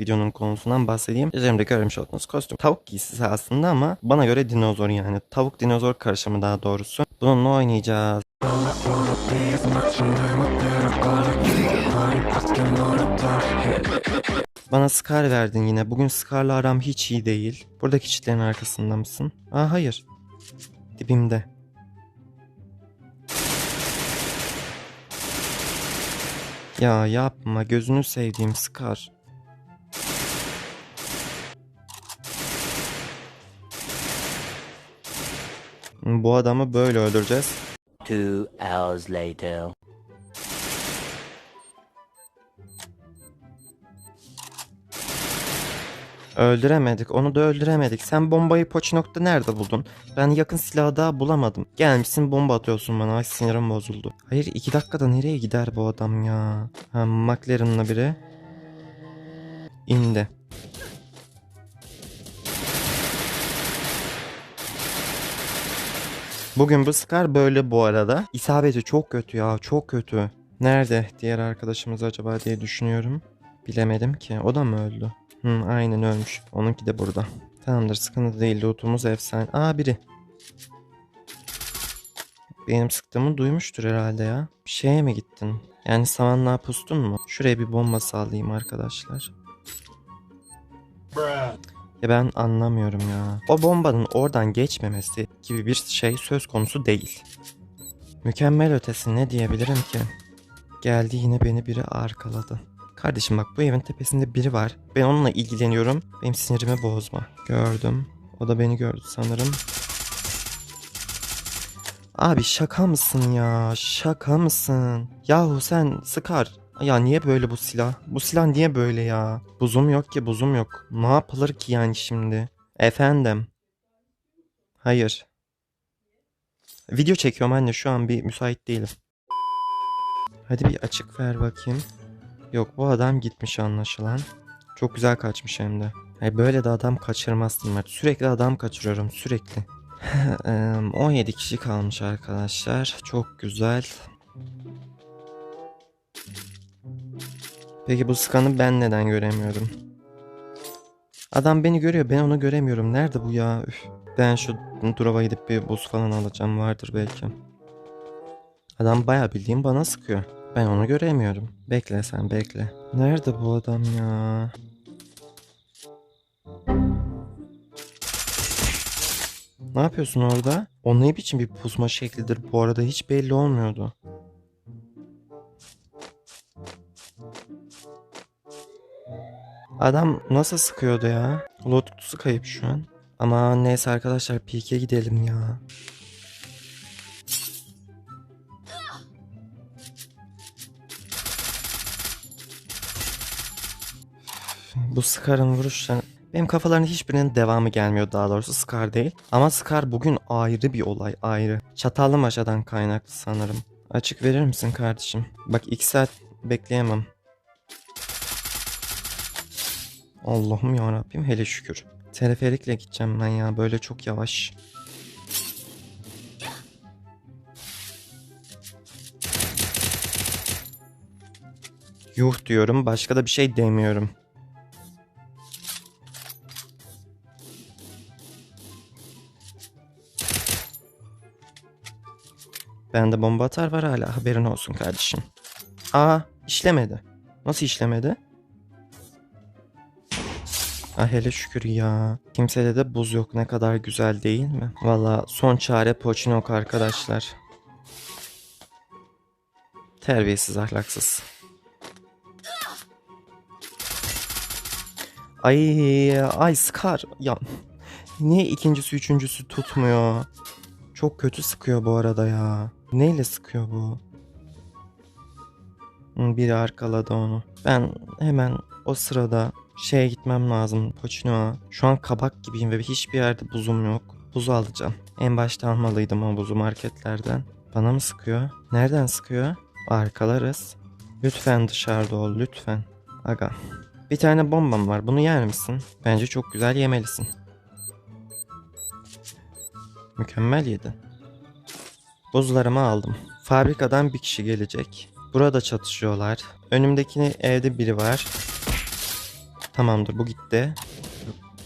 Videonun konusundan bahsedeyim. Üzerimde görmüş olduğunuz kostüm tavuk giysisi aslında ama bana göre dinozor yani. Tavuk dinozor karışımı daha doğrusu. Bununla oynayacağız. Bana Scar verdin yine. Bugün Scar'la aram hiç iyi değil. Buradaki çitlerin arkasında mısın? Aa hayır. Dibimde. Ya yapma gözünü sevdiğim Scar. Bu adamı böyle öldüreceğiz. Two hours later. Öldüremedik. Onu da öldüremedik. Sen bombayı Poçinok'ta nerede buldun? Ben yakın silahı daha bulamadım. Gelmişsin bomba atıyorsun bana. Ay sinirim bozuldu. Hayır iki dakikada nereye gider bu adam ya? Ha McLaren'la biri. İndi. Bugün bu Scar böyle bu arada. İsabeti çok kötü ya çok kötü. Nerede diğer arkadaşımız acaba diye düşünüyorum. Bilemedim ki. O da mı öldü? Hı, aynen ölmüş. Onunki de burada. Tamamdır sıkıntı değil. Lootumuz efsane. Aa biri. Benim sıktığımı duymuştur herhalde ya. Bir şeye mi gittin? Yani samanlığa pustun mu? Şuraya bir bomba sallayayım arkadaşlar. Ya ben anlamıyorum ya. O bombanın oradan geçmemesi gibi bir şey söz konusu değil. Mükemmel ötesi ne diyebilirim ki? Geldi yine beni biri arkaladı. Kardeşim bak bu evin tepesinde biri var. Ben onunla ilgileniyorum. Benim sinirimi bozma. Gördüm. O da beni gördü sanırım. Abi şaka mısın ya? Şaka mısın? Yahu sen sıkar. Ya niye böyle bu silah? Bu silah niye böyle ya? Buzum yok ki buzum yok. Ne yapılır ki yani şimdi? Efendim. Hayır. Video çekiyorum anne şu an bir müsait değilim. Hadi bir açık ver bakayım. Yok bu adam gitmiş anlaşılan. Çok güzel kaçmış hem de. Hayır, böyle de adam kaçırmazdım ben. Sürekli adam kaçırıyorum sürekli. Em, 17 kişi kalmış arkadaşlar. Çok güzel. Peki bu skanı ben neden göremiyorum? Adam beni görüyor ben onu göremiyorum. Nerede bu ya? Üf. Ben şu durava gidip bir buz falan alacağım vardır belki. Adam bayağı bildiğim bana sıkıyor. Ben onu göremiyorum. Bekle sen bekle. Nerede bu adam ya? Ne yapıyorsun orada? O ne biçim bir pusma şeklidir bu arada hiç belli olmuyordu. Adam nasıl sıkıyordu ya? Lotus'u kayıp şu an. Ama neyse arkadaşlar peak'e gidelim ya. Bu Scar'ın vuruşları... Benim kafalarının hiçbirinin devamı gelmiyor daha doğrusu Scar değil. Ama Scar bugün ayrı bir olay ayrı. Çatallı maşadan kaynaklı sanırım. Açık verir misin kardeşim? Bak iki saat bekleyemem. Allah'ım ya Rabbim hele şükür. Teleferikle gideceğim ben ya böyle çok yavaş. Yuh diyorum başka da bir şey demiyorum. Bende bomba atar var hala haberin olsun kardeşim. Aa işlemedi. Nasıl işlemedi? Ah hele şükür ya. Kimsede de buz yok ne kadar güzel değil mi? Valla son çare Poçinok arkadaşlar. Terbiyesiz ahlaksız. Ay ay Scar ya niye ikincisi üçüncüsü tutmuyor? Çok kötü sıkıyor bu arada ya. Neyle sıkıyor bu? Biri arkaladı onu. Ben hemen o sırada şeye gitmem lazım Poçino'a. Şu an kabak gibiyim ve hiçbir yerde buzum yok. Buz alacağım. En başta almalıydım o buzu marketlerden. Bana mı sıkıyor? Nereden sıkıyor? Arkalarız. Lütfen dışarıda ol lütfen. Aga. Bir tane bombam var bunu yer misin? Bence çok güzel yemelisin. Mükemmel yedin. Buzlarımı aldım. Fabrikadan bir kişi gelecek. Burada çatışıyorlar. Önümdeki evde biri var. Tamamdır bu gitti.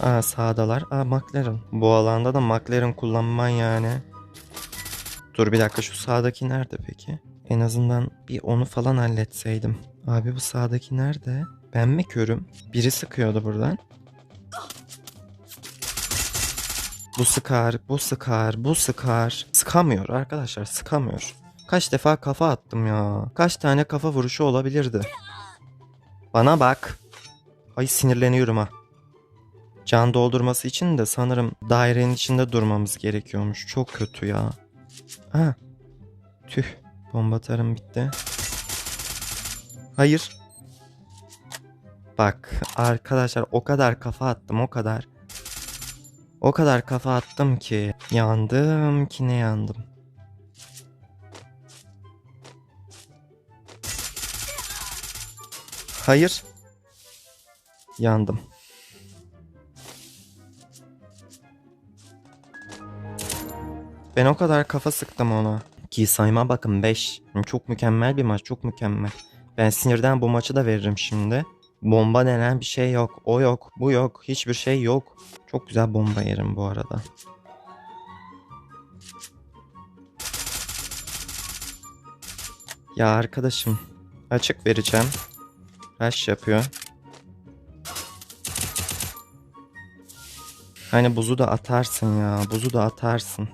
Aa sağdalar. Aa McLaren. Bu alanda da McLaren kullanman yani. Dur bir dakika şu sağdaki nerede peki? En azından bir onu falan halletseydim. Abi bu sağdaki nerede? Ben mi körüm? Biri sıkıyordu buradan. Bu sıkar, bu sıkar, bu sıkar. Sıkamıyor arkadaşlar, sıkamıyor. Kaç defa kafa attım ya. Kaç tane kafa vuruşu olabilirdi. Bana bak. Ay sinirleniyorum ha. Can doldurması için de sanırım dairenin içinde durmamız gerekiyormuş. Çok kötü ya. Ha. Tüh. Bomba tarım bitti. Hayır. Bak arkadaşlar o kadar kafa attım o kadar. O kadar kafa attım ki yandım ki ne yandım. Hayır. Yandım. Ben o kadar kafa sıktım ona. Ki sayma bakın 5. Çok mükemmel bir maç, çok mükemmel. Ben sinirden bu maçı da veririm şimdi. Bomba denen bir şey yok. O yok, bu yok, hiçbir şey yok. Çok güzel bomba yerim bu arada. Ya arkadaşım, açık vereceğim. Rush yapıyor. Hani buzu da atarsın ya, buzu da atarsın.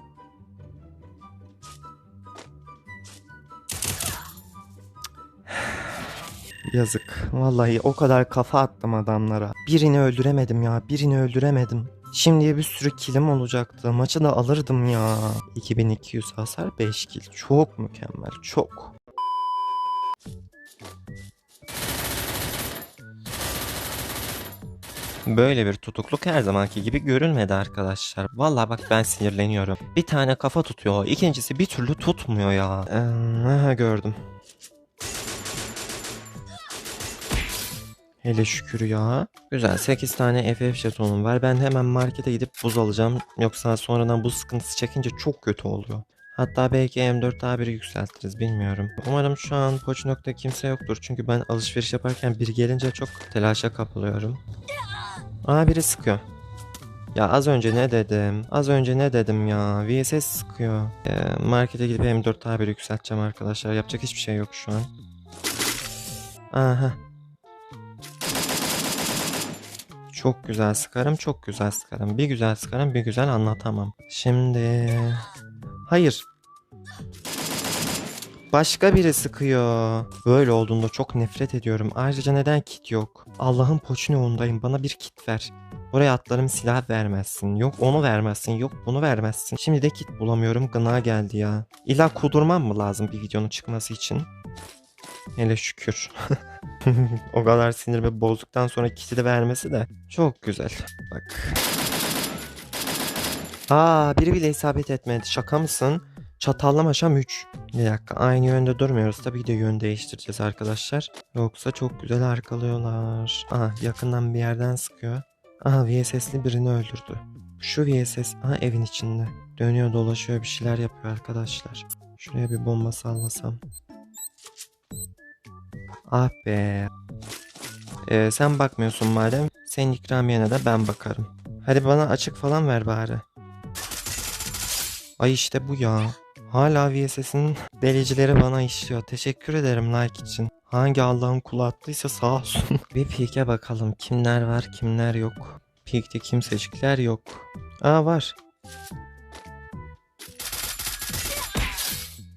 Yazık. Vallahi o kadar kafa attım adamlara. Birini öldüremedim ya. Birini öldüremedim. Şimdiye bir sürü kilim olacaktı. Maçı da alırdım ya. 2200 hasar 5 kill. Çok mükemmel. Çok. Böyle bir tutukluk her zamanki gibi görülmedi arkadaşlar. Vallahi bak ben sinirleniyorum. Bir tane kafa tutuyor. ikincisi bir türlü tutmuyor ya. Ee, gördüm. Hele şükür ya. Güzel 8 tane FF jetonum var. Ben hemen markete gidip buz alacağım. Yoksa sonradan buz sıkıntısı çekince çok kötü oluyor. Hatta belki M4 daha biri yükseltiriz bilmiyorum. Umarım şu an Poçinok'ta kimse yoktur. Çünkü ben alışveriş yaparken biri gelince çok telaşa kapılıyorum. Aa biri sıkıyor. Ya az önce ne dedim? Az önce ne dedim ya? VSS sıkıyor. Ee, markete gidip M4 daha biri yükselteceğim arkadaşlar. Yapacak hiçbir şey yok şu an. Aha. Çok güzel sıkarım, çok güzel sıkarım. Bir güzel sıkarım, bir güzel anlatamam. Şimdi... Hayır. Başka biri sıkıyor. Böyle olduğunda çok nefret ediyorum. Ayrıca neden kit yok? Allah'ın poçinoğundayım. Bana bir kit ver. Oraya atlarım silah vermezsin. Yok onu vermezsin. Yok bunu vermezsin. Şimdi de kit bulamıyorum. Gına geldi ya. İlla kudurmam mı lazım bir videonun çıkması için? Hele şükür. o kadar sinirimi bozduktan sonra kiti de vermesi de çok güzel. Bak. Aa biri bile isabet etmedi. Şaka mısın? Çatallamaşam 3. Bir dakika aynı yönde durmuyoruz. Tabii ki de yön değiştireceğiz arkadaşlar. Yoksa çok güzel arkalıyorlar. Aha yakından bir yerden sıkıyor. Aha VSS'li birini öldürdü. Şu VSS aha evin içinde. Dönüyor dolaşıyor bir şeyler yapıyor arkadaşlar. Şuraya bir bomba sallasam. Ah be. Ee, sen bakmıyorsun madem. Senin ikramiyene de ben bakarım. Hadi bana açık falan ver bari. Ay işte bu ya. Hala VSS'in delicileri bana işliyor. Teşekkür ederim like için. Hangi Allah'ın kulu attıysa sağ olsun. bir peek'e bakalım kimler var kimler yok. Peek'te kimsecikler yok. Aa var.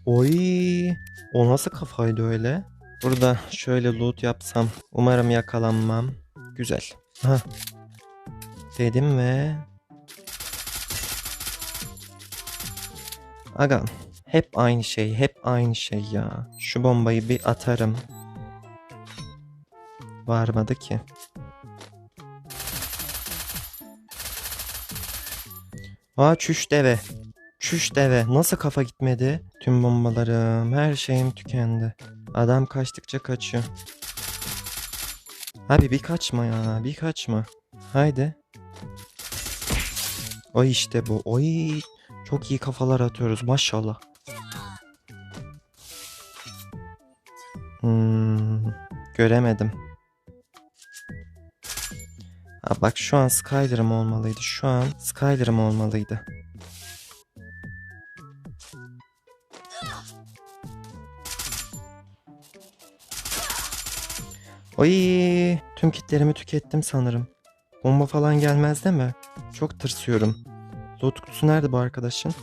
Oy. O nasıl kafaydı öyle? Burada şöyle loot yapsam umarım yakalanmam. Güzel. Ha. Dedim ve Aga hep aynı şey, hep aynı şey ya. Şu bombayı bir atarım. Varmadı ki. Aa çüş deve. Çüş deve. Nasıl kafa gitmedi? Tüm bombalarım, her şeyim tükendi. Adam kaçtıkça kaçıyor. Abi bir kaçma ya, bir kaçma. Haydi. Oy işte bu. Oy. Çok iyi kafalar atıyoruz maşallah. Hmm, göremedim. Ha bak şu an Skyler'ım olmalıydı. Şu an Skyler'ım olmalıydı. Oy, tüm kitlerimi tükettim sanırım. Bomba falan gelmez değil mi? Çok tırsıyorum. Loot kutusu nerede bu arkadaşın?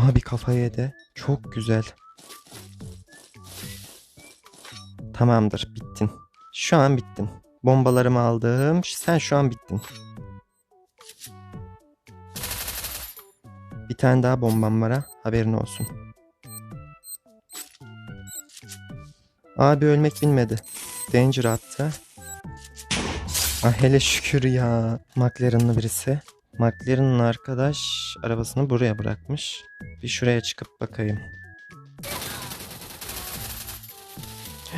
Aha bir kafa yedi. Çok güzel. Tamamdır, bittin. Şu an bittin. Bombalarımı aldım. Sen şu an bittin. Bir tane daha bombam var ha. Haberin olsun. Abi ölmek bilmedi. Danger attı. Ah hele şükür ya. McLaren'lı birisi. McLaren'ın arkadaş arabasını buraya bırakmış. Bir şuraya çıkıp bakayım.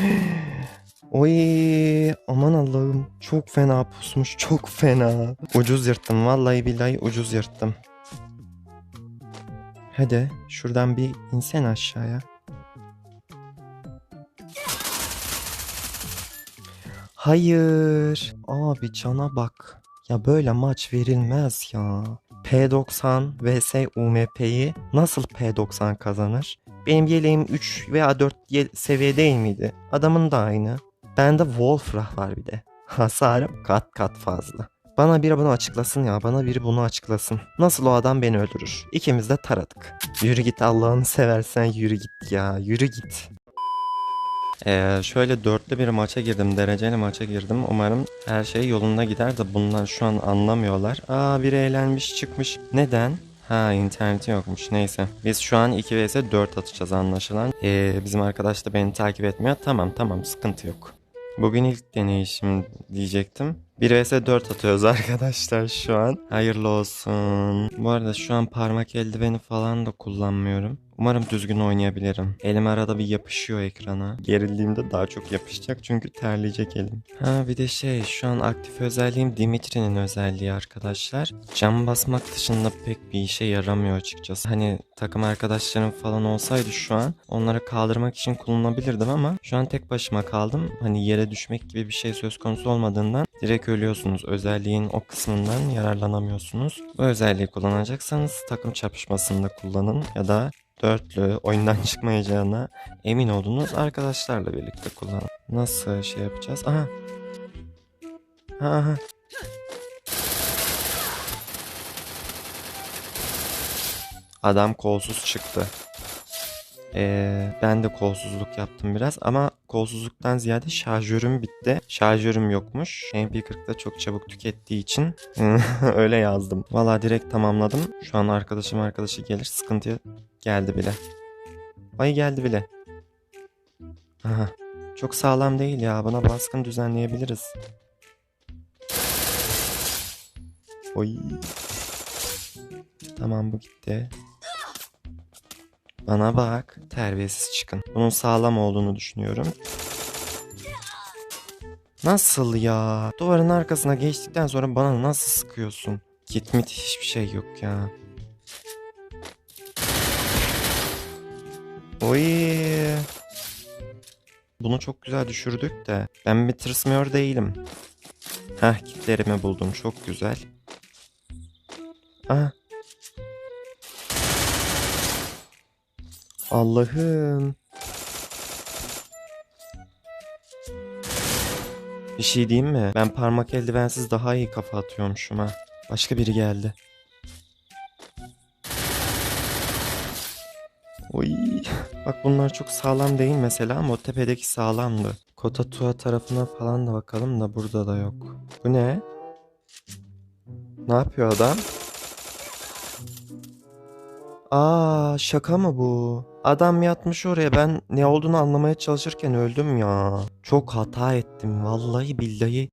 Oy aman Allah'ım çok fena pusmuş çok fena. Ucuz yırttım vallahi billahi ucuz yırttım. Hadi şuradan bir insen aşağıya. Hayır. Abi cana bak. Ya böyle maç verilmez ya. P90 vs UMP'yi nasıl P90 kazanır? Benim yeleğim 3 veya 4 ye- seviye değil miydi? Adamın da aynı. Bende Wolfrah var bir de. Hasarım kat kat fazla. Bana biri bunu açıklasın ya. Bana biri bunu açıklasın. Nasıl o adam beni öldürür? İkimiz de taradık. Yürü git Allah'ını seversen yürü git ya. Yürü git. Ee, şöyle dörtlü bir maça girdim. Dereceli maça girdim. Umarım her şey yolunda gider de bunlar şu an anlamıyorlar. Aa biri eğlenmiş çıkmış. Neden? Ha interneti yokmuş neyse. Biz şu an 2 vs 4 atacağız anlaşılan. Ee, bizim arkadaş da beni takip etmiyor. Tamam tamam sıkıntı yok. Bugün ilk deneyişim diyecektim. 1 vs 4 atıyoruz arkadaşlar şu an. Hayırlı olsun. Bu arada şu an parmak eldiveni falan da kullanmıyorum. Umarım düzgün oynayabilirim. Elim arada bir yapışıyor ekrana. Gerildiğimde daha çok yapışacak çünkü terleyecek elim. Ha bir de şey şu an aktif özelliğim Dimitri'nin özelliği arkadaşlar. Cam basmak dışında pek bir işe yaramıyor açıkçası. Hani takım arkadaşlarım falan olsaydı şu an onları kaldırmak için kullanabilirdim ama şu an tek başıma kaldım. Hani yere düşmek gibi bir şey söz konusu olmadığından direkt ölüyorsunuz. Özelliğin o kısmından yararlanamıyorsunuz. Bu özelliği kullanacaksanız takım çarpışmasında kullanın ya da dörtlü oyundan çıkmayacağına emin olduğunuz arkadaşlarla birlikte kullanın. Nasıl şey yapacağız? Aha. Ha, Aha. Adam kolsuz çıktı. Ee, ben de kolsuzluk yaptım biraz ama kolsuzluktan ziyade şarjörüm bitti. Şarjörüm yokmuş. MP40'da çok çabuk tükettiği için öyle yazdım. Valla direkt tamamladım. Şu an arkadaşım arkadaşı gelir. Sıkıntı geldi bile. Ay geldi bile. Aha. Çok sağlam değil ya. Buna baskın düzenleyebiliriz. Oy. Tamam bu gitti. Bana bak. Terbiyesiz çıkın. Bunun sağlam olduğunu düşünüyorum. Nasıl ya? Duvarın arkasına geçtikten sonra bana nasıl sıkıyorsun? Gitmit hiçbir şey yok ya. Oy. Bunu çok güzel düşürdük de. Ben bir tırsmıyor değilim. Heh kitlerimi buldum. Çok güzel. Aha. Allah'ım. Bir şey diyeyim mi? Ben parmak eldivensiz daha iyi kafa atıyormuşum ha. Başka biri geldi. Oy. Bak bunlar çok sağlam değil mesela ama o tepedeki sağlamdı. Kotatua tarafına falan da bakalım da burada da yok. Bu ne? Ne yapıyor adam? Aa şaka mı bu? Adam yatmış oraya ben ne olduğunu anlamaya çalışırken öldüm ya. Çok hata ettim vallahi billahi.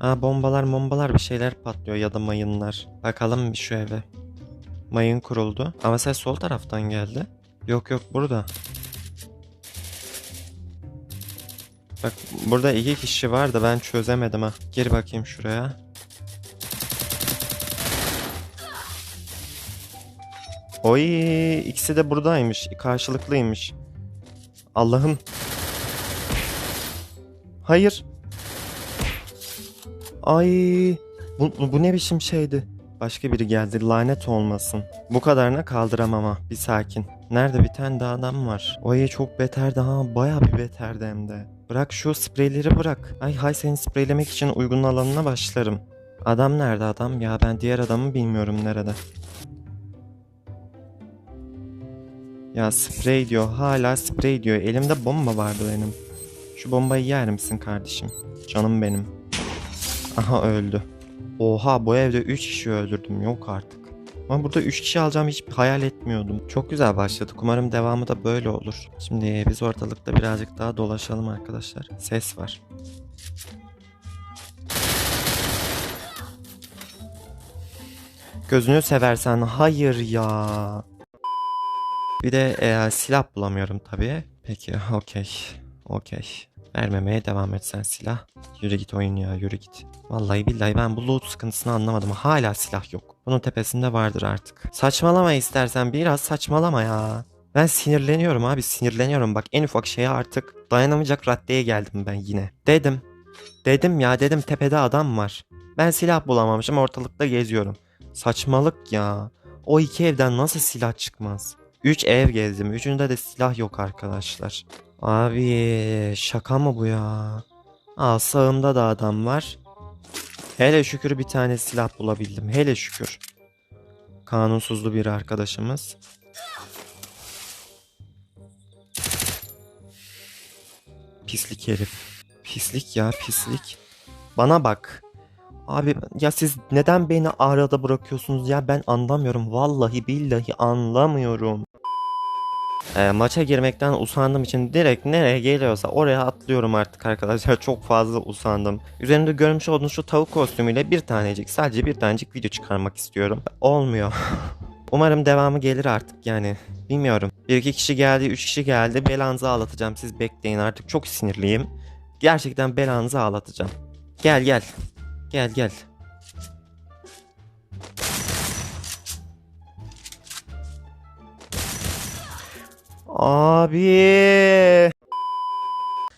Aa bombalar bombalar bir şeyler patlıyor ya da mayınlar. Bakalım bir şu eve. Mayın kuruldu. Ama ses sol taraftan geldi. Yok yok burada. Bak burada iki kişi var da ben çözemedim ha. Gir bakayım şuraya. Oy ikisi de buradaymış. Karşılıklıymış. Allah'ım. Hayır. Ay. Bu, bu, bu ne biçim şeydi? Başka biri geldi. Lanet olmasın. Bu kadarına kaldıramam ha. Bir sakin. Nerede bir tane daha adam var. Oy çok beterdi ha. Baya bir beterdi hem de. Bırak şu spreyleri bırak. Ay hay seni spreylemek için uygun alanına başlarım. Adam nerede adam? Ya ben diğer adamı bilmiyorum nerede. Ya sprey diyor. Hala sprey diyor. Elimde bomba vardı benim. Şu bombayı yer misin kardeşim? Canım benim. Aha öldü. Oha bu evde 3 kişi öldürdüm. Yok artık. Ama burada 3 kişi alacağımı hiç hayal etmiyordum. Çok güzel başladık. Umarım devamı da böyle olur. Şimdi biz ortalıkta birazcık daha dolaşalım arkadaşlar. Ses var. Gözünü seversen hayır ya. Bir de e, silah bulamıyorum tabii. Peki okey. Okey. Vermemeye devam et sen silah. Yürü git oyun ya yürü git. Vallahi billahi ben bu loot sıkıntısını anlamadım. Hala silah yok. Bunun tepesinde vardır artık. Saçmalama istersen biraz saçmalama ya. Ben sinirleniyorum abi sinirleniyorum. Bak en ufak şeye artık dayanamayacak raddeye geldim ben yine. Dedim. Dedim ya dedim tepede adam var. Ben silah bulamamışım ortalıkta geziyorum. Saçmalık ya. O iki evden nasıl silah çıkmaz? Üç ev gezdim. Üçünde de silah yok arkadaşlar. Abi şaka mı bu ya? Aa sağımda da adam var. Hele şükür bir tane silah bulabildim. Hele şükür. Kanunsuzlu bir arkadaşımız. Pislik herif. Pislik ya pislik. Bana bak. Abi ya siz neden beni arada bırakıyorsunuz ya ben anlamıyorum. Vallahi billahi anlamıyorum. E, maça girmekten usandığım için direkt nereye geliyorsa oraya atlıyorum artık arkadaşlar. Çok fazla usandım. Üzerimde görmüş olduğunuz şu tavuk kostümüyle bir tanecik sadece bir tanecik video çıkarmak istiyorum. Olmuyor. Umarım devamı gelir artık yani. Bilmiyorum. Bir iki kişi geldi, üç kişi geldi. Belanızı ağlatacağım. Siz bekleyin artık. Çok sinirliyim. Gerçekten belanızı ağlatacağım. Gel gel. Gel gel. Abi.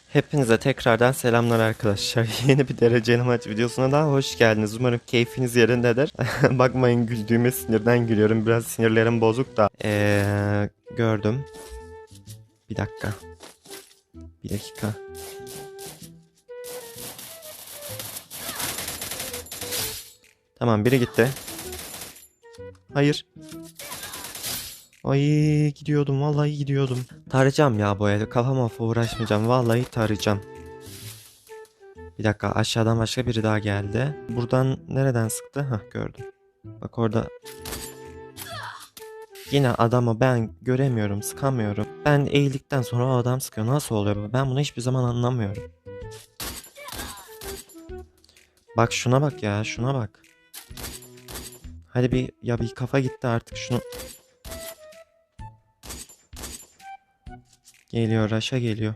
Hepinize tekrardan selamlar arkadaşlar. Yeni bir dereceli maç videosuna daha hoş geldiniz. Umarım keyfiniz yerindedir. Bakmayın güldüğüme sinirden gülüyorum. Biraz sinirlerim bozuk da. Ee, gördüm. Bir dakika. Bir dakika. Tamam biri gitti. Hayır. Ay gidiyordum vallahi gidiyordum. Tarayacağım ya bu evde kafam ofa uğraşmayacağım vallahi tarayacağım. Bir dakika aşağıdan başka biri daha geldi. Buradan nereden sıktı? Hah gördüm. Bak orada. Yine adamı ben göremiyorum sıkamıyorum. Ben eğildikten sonra o adam sıkıyor. Nasıl oluyor bu? Ben bunu hiçbir zaman anlamıyorum. Bak şuna bak ya şuna bak. Hadi bir ya bir kafa gitti artık şunu. Geliyor Raş'a geliyor.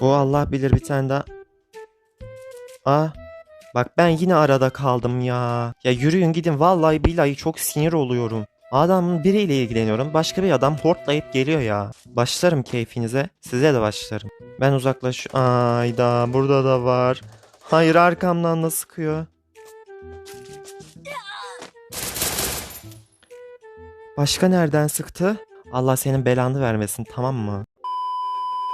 Bu Allah bilir bir tane daha. Aa. Bak ben yine arada kaldım ya. Ya yürüyün gidin vallahi billahi çok sinir oluyorum. Adamın biriyle ilgileniyorum. Başka bir adam hortlayıp geliyor ya. Başlarım keyfinize. Size de başlarım. Ben uzaklaş... Ayda burada da var. Hayır arkamdan da sıkıyor. Başka nereden sıktı? Allah senin belanı vermesin tamam mı?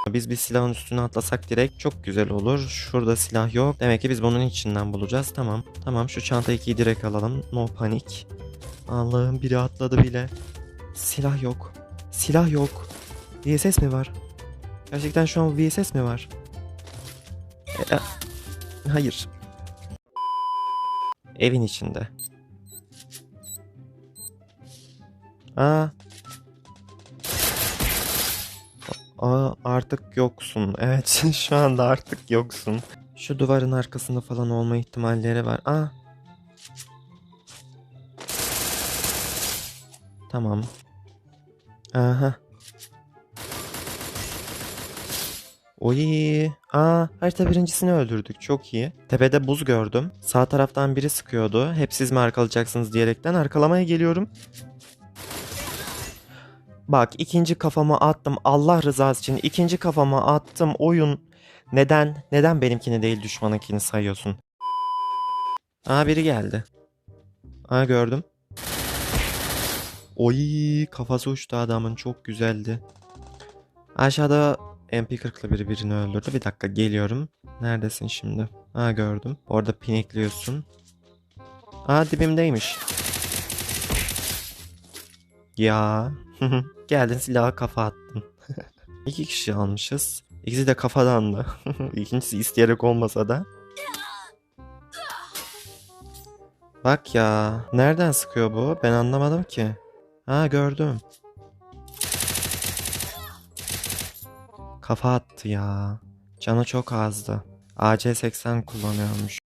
Biz bir silahın üstüne atlasak direkt çok güzel olur. Şurada silah yok. Demek ki biz bunun içinden bulacağız. Tamam. Tamam şu çanta 2'yi direkt alalım. No panik. Allah'ım biri atladı bile. Silah yok. Silah yok. VSS mi var? Gerçekten şu an VSS mi var? E, e, hayır. Evin içinde. Aa. Aa artık yoksun. Evet şu anda artık yoksun. Şu duvarın arkasında falan olma ihtimalleri var. Aa. Tamam. Aha. Oy. Aa, harita birincisini öldürdük. Çok iyi. Tepede buz gördüm. Sağ taraftan biri sıkıyordu. Hep siz mi arkalayacaksınız diyerekten arkalamaya geliyorum. Bak ikinci kafama attım. Allah rızası için ikinci kafama attım. Oyun neden neden benimkini değil düşmanınkini sayıyorsun? Aa biri geldi. Aa gördüm. Oy kafası uçtu adamın çok güzeldi. Aşağıda MP40'lı biri birini öldürdü. Bir dakika geliyorum. Neredesin şimdi? Ha gördüm. Orada pinikliyorsun. Aa dibimdeymiş. Ya. Geldin silaha kafa attın. İki kişi almışız. İkisi de kafadan da. İkincisi isteyerek olmasa da. Bak ya. Nereden sıkıyor bu? Ben anlamadım ki. Ha gördüm. Kafa attı ya. Canı çok azdı. AC-80 kullanıyormuş.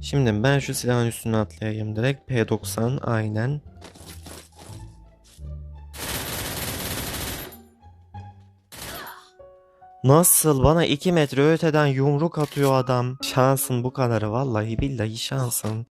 Şimdi ben şu silahın üstüne atlayayım direkt. P90 aynen. Nasıl bana 2 metre öteden yumruk atıyor adam. Şansın bu kadarı vallahi billahi şansın.